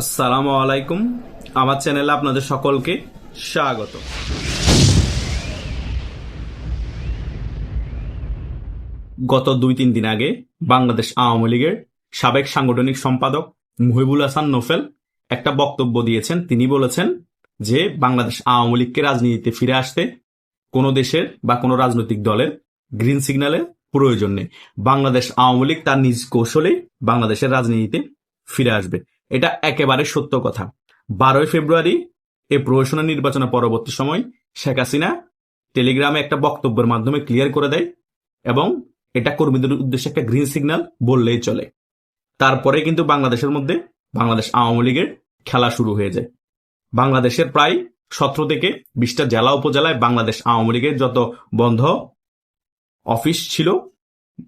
আসসালামু আলাইকুম। আমার চ্যানেলে আপনাদের সকলকে স্বাগত। গত দুই তিন দিন আগে বাংলাদেশ আওয়ামী লীগের সাবেক সাংগঠনিক সম্পাদক মুহিবুল হাসান নোফেল একটা বক্তব্য দিয়েছেন। তিনি বলেছেন যে, বাংলাদেশ আওয়ামী লীগকে রাজনীতিতে ফিরে আসতে কোনো দেশের বা কোনো রাজনৈতিক দলের গ্রিন সিগন্যালের প্রয়োজন নেই। বাংলাদেশ আওয়ামী লীগ তার নিজ কৌশলেই বাংলাদেশের রাজনীতিতে ফিরে আসবে। এটা একেবারে সত্য কথা। বারোই ফেব্রুয়ারি এ প্রহসনের নির্বাচনের পরবর্তী সময় শেখ হাসিনা টেলিগ্রামে একটা বক্তব্যের মাধ্যমে ক্লিয়ার করে দেয় এবং এটা কর্মীদের উদ্দেশ্যে একটা গ্রিন সিগন্যাল বললেই চলে। তারপরে কিন্তু বাংলাদেশের মধ্যে বাংলাদেশ আওয়ামী লীগের খেলা শুরু হয়ে যায়। বাংলাদেশের প্রায় সতেরো থেকে বিশটা জেলা উপজেলায় বাংলাদেশ আওয়ামী লীগের যত বন্ধ অফিস ছিল,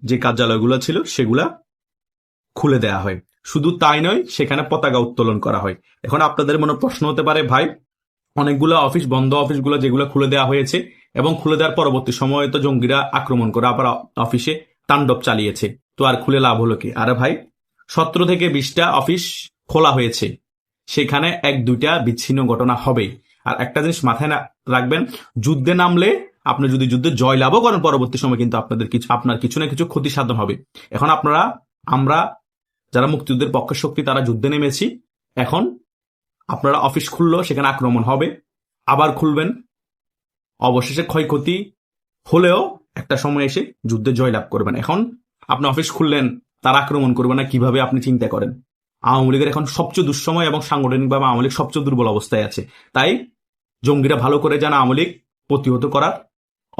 যে কার্যালয়গুলো ছিল, সেগুলা খুলে দেয়া হয়। শুধু তাই নয়, সেখানে পতাকা উত্তোলন করা হয়। এখন আপনাদের মনে প্রশ্ন হতে পারে, ভাই, অনেকগুলো অফিস, বন্ধ অফিসগুলো যেগুলো খুলে দেওয়া হয়েছে এবং খুলে দেওয়ার পরবর্তী সময়ে তো জঙ্গিরা আক্রমণ করে আবার অফিসে তাণ্ডব চালিয়েছে। তো আর খুলে লাভ হলো কি? আরে ভাই, সতেরো থেকে বিশটা অফিস খোলা হয়েছে। সেখানে এক, দুইটা বিচ্ছিন্ন ঘটনা হবে আর একটা জিনিস মাথায় না রাখবেন, যুদ্ধে নামলে আপনি যদি যুদ্ধে জয়লাভও করেন, পরবর্তী সময় কিন্তু আপনাদের কিছু, আপনার কিছু না কিছু ক্ষতি সাধন হবে। এখন আপনারা, আমরা যারা মুক্তিযুদ্ধের পক্ষের শক্তি, তারা যুদ্ধে নেমেছি। এখন আপনারা অফিস খুললো, সেখানে আক্রমণ হবে। আবার খুলবেন। অবশেষে ক্ষয়ক্ষতি হলেও একটা সময় এসে যুদ্ধে জয়লাভ করবেন। এখন আপনি অফিস খুললেন, তার আক্রমণ করবে না, কীভাবে আপনি চিন্তা করেন? আওয়ামী লীগের এখন সবচেয়ে দুঃসময় এবং সাংগঠনিকভাবে আওয়ামী লীগ সবচেয়ে দুর্বল অবস্থায় আছে। তাই জঙ্গিরা ভালো করে জানা আওয়ামী লীগ প্রতিহত করার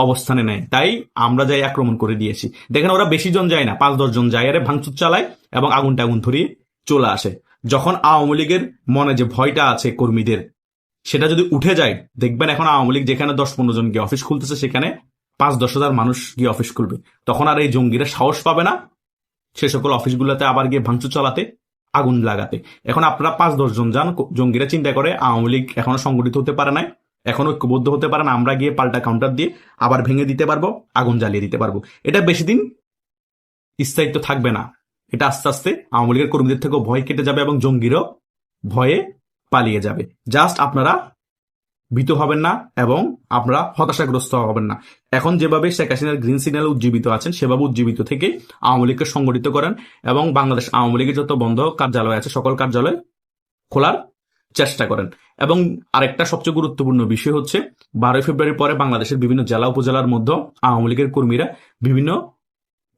অবস্থানে নেয়। তাই আমরা যাই আক্রমণ করে দিয়েছি। দেখেন ওরা বেশি জন যায় না, পাঁচ দশ জন যায়, আরে ভাঙচুর চালায় এবং আগুন টাগুন ধরিয়ে চলে আসে। যখন আওয়ামী লীগের মনে যে ভয়টা আছে কর্মীদের, সেটা যদি উঠে যায়, দেখবেন এখন আওয়ামী লীগ যেখানে দশ পনেরো জন গিয়ে অফিস খুলতেছে, সেখানে পাঁচ দশ হাজার মানুষ গিয়ে অফিস খুলবে। তখন আর এই জঙ্গিরা সাহস পাবে না সে সকল অফিসগুলোতে আবার গিয়ে ভাঙচুর চালাতে, আগুন লাগাতে। এখন আপনারা পাঁচ দশ জন যান, জঙ্গিরা চিন্তা করে, আওয়ামী লীগ এখনও সংগঠিত হতে পারে নাই। এখন ঐক্যবদ্ধ হতে পারে না, আমরা গিয়ে পাল্টা কাউন্টার দিয়ে আবার ভেঙে দিতে পারব, আগুন জ্বালিয়ে দিতে পারব। এটা বেশি দিন স্থায়িত্ব থাকবে না। এটা আস্তে আস্তে আওয়ামী লীগের কর্মীদের থেকেও ভয় কেটে যাবে এবং জঙ্গিরও ভয়ে পালিয়ে যাবে। জাস্ট আপনারা ভীত হবেন না এবং আপনারা হতাশাগ্রস্ত হবেন না। এখন যেভাবে শেখ হাসিনার গ্রিন সিগন্যাল উজ্জীবিত আছেন, সেভাবে উজ্জীবিত থেকে আওয়ামী লীগকে সংগঠিত করেন এবং বাংলাদেশ আওয়ামী লীগের যত বন্ধ কার্যালয় আছে, সকল কার্যালয় খোলার চেষ্টা করেন। এবং আরেকটা সবচেয়ে গুরুত্বপূর্ণ বিষয় হচ্ছে, বারোই ফেব্রুয়ারি পরে বাংলাদেশের বিভিন্ন জেলা উপজেলার মধ্যে আওয়ামী লীগের কর্মীরা বিভিন্ন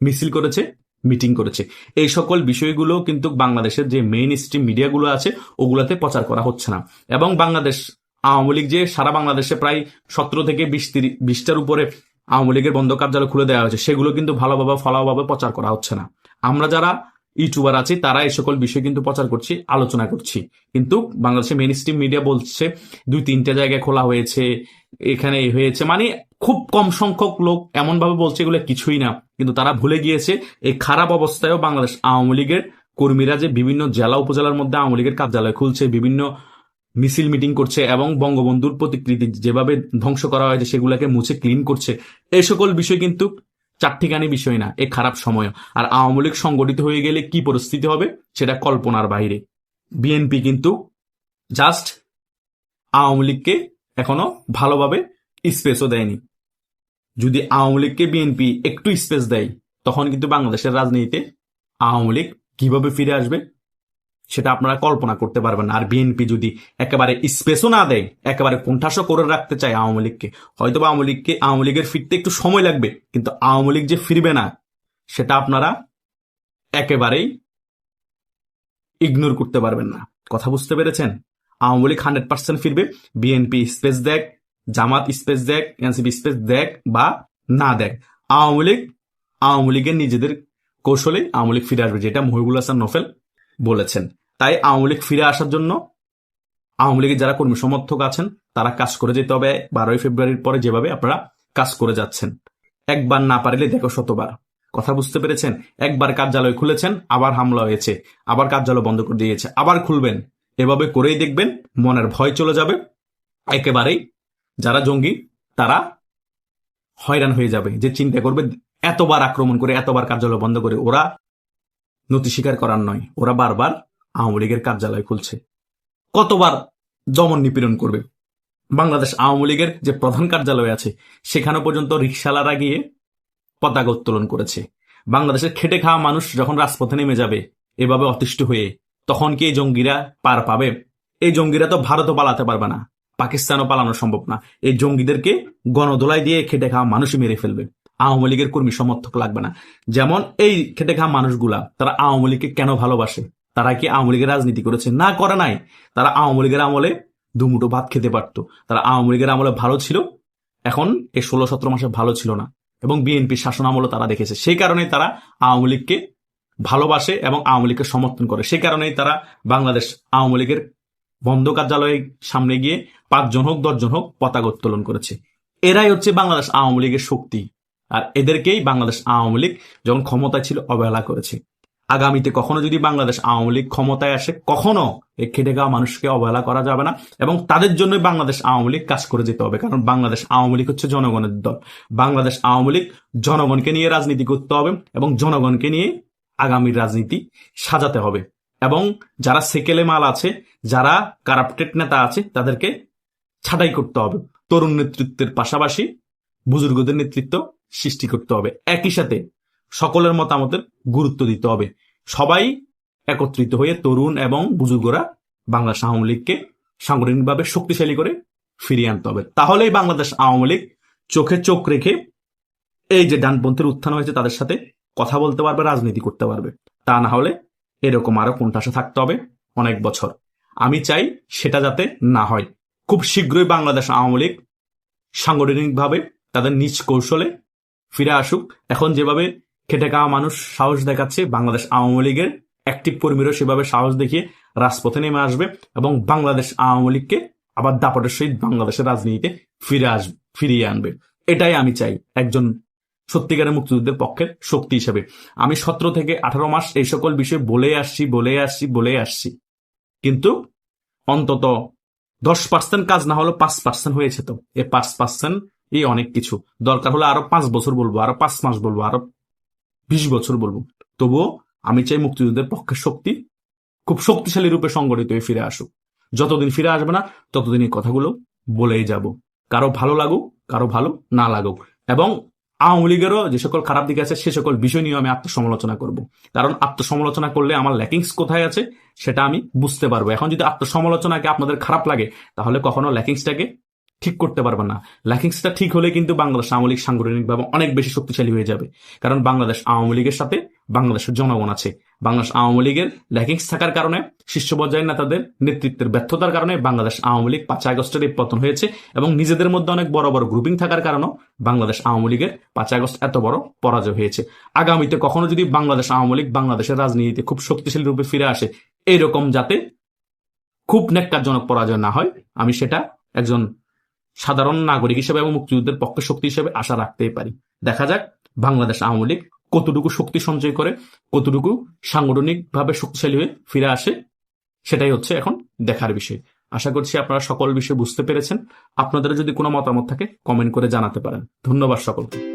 মিছিল করেছে, মিটিং করেছে। এই সকল বিষয়গুলো কিন্তু বাংলাদেশের যে মেইন স্ট্রিম মিডিয়াগুলো আছে, ওগুলাতে প্রচার করা হচ্ছে না। এবং বাংলাদেশ আওয়ামী লীগ যে সারা বাংলাদেশে প্রায় সতেরো থেকে বিশ বিশটার উপরে আওয়ামী লীগের বন্ধ কার্যালয় খুলে দেওয়া হয়েছে, সেগুলো কিন্তু ভালোভাবে, ফলাভাবে প্রচার করা হচ্ছে না। আমরা যারা ইউটিউবার আছে তারা এই সকল বিষয় কিন্তু প্রচার করছি, আলোচনা করছি। কিন্তু বাংলাদেশের মেইন স্ট্রিম মিডিয়া বলছে, দুই তিনটা জায়গায় খোলা হয়েছে, এখানে হয়েছে মানে খুব কম সংখ্যক লোক এমন ভাবে বলছে এগুলো কিছুই না। কিন্তু তারা ভুলে গিয়েছে, এই খারাপ অবস্থায়ও বাংলাদেশ আওয়ামী লীগের কর্মীরা যে বিভিন্ন জেলা উপজেলার মধ্যে আওয়ামী লীগের কার্যালয় খুলছে, বিভিন্ন মিছিল মিটিং করছে এবং বঙ্গবন্ধুর প্রতিকৃতি যেভাবে ধ্বংস করা হয়েছে, সেগুলোকে মুছে ক্লিন করছে এই সকল বিষয় কিন্তু চারটিখানি বিষয় না, এ খারাপ সময়। আর আওয়ামী লীগ সংগঠিত হয়ে গেলে কি পরিস্থিতি হবে? সেটা কল্পনার বাইরে। বিএনপি কিন্তু জাস্ট আওয়ামী লীগকে এখনও ভালোভাবে স্পেসও দেয়নি। যদি আওয়ামী লীগকে বিএনপি একটু স্পেস দেয়, তখন কিন্তু বাংলাদেশের রাজনীতিতে আওয়ামী লীগ কীভাবে ফিরে আসবে? সেটা আপনারা কল্পনা করতে পারবেন আর বিএনপি যদি একেবারে স্পেসও না দেয়, একেবারে কোণঠাসও করে রাখতে চায় আওয়ামী লীগকে হয়তো বা আওয়ামী লীগকে, আওয়ামী লীগের ফিরতে একটু সময় লাগবে, কিন্তু আওয়ামী লীগ যে ফিরবে না, সেটা আপনারা একেবারেই ইগনোর করতে পারবেন না। কথা বুঝতে পেরেছেন? আওয়ামী লীগ হান্ড্রেড পার্সেন্ট ফিরবে বিএনপি স্পেস দেখ, জামাত স্পেস দেখ এনসিপি স্পেস দেখ বা না দেখ। আওয়ামী লীগ, আওয়ামী লীগের নিজেদের কৌশলে আওয়ামী লীগ ফিরে আসবে, যেটা মহিবুল হাসান নোফেল বলেছেন। তাই আওয়ামী লীগ ফিরে আসার জন্য আওয়ামী লীগের যারা কর্মী সমর্থক আছেন, তারা কাজ করে যেতে হবে। বারোই ফেব্রুয়ারির পরে যেভাবে আপনারা কাজ করে যাচ্ছেন। একবার না পারলে দেখো শতবার। কথা বুঝতে পেরেছেন? একবার কার্যালয় খুলেছেন, আবার হামলা হয়েছে, আবার কার্যালয় বন্ধ করে দিয়েছে, আবার খুলবেন। এভাবে করেই দেখবেন মনের ভয় চলে যাবে। একেবারেই যারা জঙ্গি, তারা হয়রান হয়ে যাবে যে চিন্তা করবে এতবার আক্রমণ করে, এতবার কার্যালয় বন্ধ করে। ওরা নথি স্বীকার করার নয়। ওরা বারবার আওয়ামী লীগের কার্যালয় খুলছে। কতবার দমন নিপীড়ন করবে? বাংলাদেশ আওয়ামী লীগের যে প্রধান কার্যালয় আছে, সেখানে পর্যন্ত রিক্সালারা গিয়ে পতাকা উত্তোলন করেছে। বাংলাদেশের খেটে খাওয়া মানুষ যখন রাজপথে নেমে যাবে, এভাবে অতিষ্ঠ হয়ে, তখন কি এই জঙ্গিরা পার পাবে? এই জঙ্গিরা তো ভারতও পালাতে পারবে না, পাকিস্তানও পালানো সম্ভব না। এই জঙ্গিদেরকে গণদোলাই দিয়ে খেটে খাওয়া মানুষই মেরে ফেলবে। আওয়ামী লীগের কর্মী সমর্থক লাগবে না। যেমন এই খেটে খাওয়া মানুষগুলা, তারা আওয়ামী লীগকে কেন ভালোবাসে? তারা কি আওয়ামী লীগের রাজনীতি করেছে? না, করে নাই। তারা আওয়ামী লীগের আমলে দুমুটো ভাত খেতে পারতো। তারা আওয়ামী লীগের আমলে ভালো ছিল। এখন এই ষোলো সতেরো মাসে ভালো ছিল না। এবং বিএনপির শাসন আমলও তারা দেখেছে। সেই কারণেই তারা আওয়ামী লীগকে ভালোবাসে এবং আওয়ামী লীগকে সমর্থন করে। সেই কারণেই তারা বাংলাদেশ আওয়ামী লীগের বন্ধ কার্যালয়ের সামনে গিয়ে পাঁচজন হোক, দশজন হোক পতাকা উত্তোলন করেছে। এরাই হচ্ছে বাংলাদেশ আওয়ামী লীগের শক্তি। আর এদেরকেই বাংলাদেশ আওয়ামী লীগ যখন ক্ষমতায় ছিল, অবহেলা করেছে। আগামীতে কখনো যদি বাংলাদেশ আওয়ামী লীগ ক্ষমতায় আসে, কখনো এই খেটে খাওয়া মানুষকে অবহেলা করা যাবে না এবং তাদের জন্যই বাংলাদেশ আওয়ামী লীগ কাজ করে যেতে হবে। কারণ বাংলাদেশ আওয়ামী লীগ হচ্ছে জনগণের দল। বাংলাদেশ আওয়ামী লীগ জনগণকে নিয়ে রাজনীতি করতে হবে এবং জনগণকে নিয়ে আগামীর রাজনীতি সাজাতে হবে। এবং যারা সেকেলে মাল আছে, যারা কারাপ্টেড নেতা আছে, তাদেরকে ছাঁটাই করতে হবে। তরুণ নেতৃত্বের পাশাপাশি বুজুর্গদের নেতৃত্ব সৃষ্টি করতে হবে। একই সাথে সকলের মতামতের গুরুত্ব দিতে হবে। সবাই একত্রিত হয়ে তরুণ এবং বুজুর্গরা বাংলাদেশ আওয়ামী লীগকে সাংগঠনিকভাবে শক্তিশালী করে ফিরিয়ে আনতে হবে। তাহলেই বাংলাদেশ আওয়ামী লীগ চোখে চোখ রেখে এই যে ডানপন্থীর উত্থান হয়েছে, তাদের সাথে কথা বলতে পারবে, রাজনীতি করতে পারবে। তা না হলে এরকম আরও কোনটাসে থাকতে হবে অনেক বছর। আমি চাই সেটা যাতে না হয়। খুব শীঘ্রই বাংলাদেশ আওয়ামী লীগ সাংগঠনিকভাবে তাদের নিজ কৌশলে ফিরে আসুক। এখন যেভাবে খেটে খাওয়া মানুষ সাহস দেখাচ্ছে বাংলাদেশ আওয়ামী লীগের। অ্যাক্টিভ কর্মীরাও সেভাবে সাহস দেখিয়ে রাজপথে নেমে আসবে এবং বাংলাদেশ আওয়ামী লীগকে আবার দাপটের সহিত বাংলাদেশের রাজনীতিতে ফিরে আসবে ফিরিয়ে আনবে। এটাই আমি চাই একজন সত্যিকারের মুক্তিযুদ্ধের পক্ষের শক্তি হিসেবে। আমি সতেরো থেকে আঠারো মাস এই সকল বিষয়ে বলে আসছি বলে আসছি বলে আসছি। কিন্তু অন্তত দশ পার্সেন্ট কাজ না হলো পাঁচ পার্সেন্ট হয়েছে তো। এই পাঁচ পার্সেন্ট এই অনেক কিছু। দরকার হলে আরও পাঁচ বছর বলব, আরও পাঁচ মাস বলব, আরও বিশ বছর বলব। তবুও আমি চাই মুক্তিযুদ্ধের পক্ষের শক্তি খুব শক্তিশালী রূপে সংগঠিত হয়ে ফিরে আসুক। যতদিন ফিরে আসবে না, ততদিন এই কথাগুলো বলেই যাব। কারও ভালো লাগুক, কারও ভালো না লাগুক। এবং আওয়ামী লীগেরও যে সকল খারাপ দিক আছে, সে সকল বিষয় নিয়ে আমি আত্মসমালোচনা করব। কারণ আত্মসমালোচনা করলে আমার ল্যাকিংস কোথায় আছে, সেটা আমি বুঝতে পারব। এখন যদি আত্মসমালোচনাকে আপনাদের খারাপ লাগে, তাহলে কখনো ল্যাকিংসটাকে ঠিক করতে পারবেন না। ল্যাকিংসটা ঠিক হলে কিন্তু বাংলাদেশ আওয়ামী লীগ সাংগঠনিকভাবে অনেক বেশি শক্তিশালী হয়ে যাবে। কারণ বাংলাদেশ আওয়ামী লীগের সাথে বাংলাদেশের জনগণ আছে। বাংলাদেশ আওয়ামী লীগের ল্যাকিংস থাকার কারণে, শীর্ষ পর্যায়ের নেতাদের নেতৃত্বের ব্যর্থতার কারণে বাংলাদেশ আওয়ামী লীগ পাঁচ আগস্টের পতন হয়েছে এবং নিজেদের মধ্যে অনেক বড় বড় গ্রুপিং থাকার কারণেও বাংলাদেশ আওয়ামী লীগের পাঁচ আগস্ট এত বড় পরাজয় হয়েছে। আগামীতে কখনো যদি বাংলাদেশ আওয়ামী লীগ বাংলাদেশের রাজনীতিতে খুব শক্তিশালী রূপে ফিরে আসে, এইরকম যাতে খুব নেককারজনক পরাজয় না হয়, আমি সেটা একজন সাধারণ নাগরিক হিসেবে এবং মুক্তিযুদ্ধের পক্ষে শক্তি হিসেবে আশা রাখতেই পারি। দেখা যাক, বাংলাদেশ আওয়ামী লীগ কতটুকু শক্তি সঞ্চয় করে, কতটুকু সাংগঠনিকভাবে শক্তিশালী হয়ে ফিরে আসে, সেটাই হচ্ছে এখন দেখার বিষয়। আশা করছি আপনারা সকল বিষয় বুঝতে পেরেছেন। আপনাদের যদি কোনো মতামত থাকে কমেন্ট করে জানাতে পারেন। ধন্যবাদ সকলকে।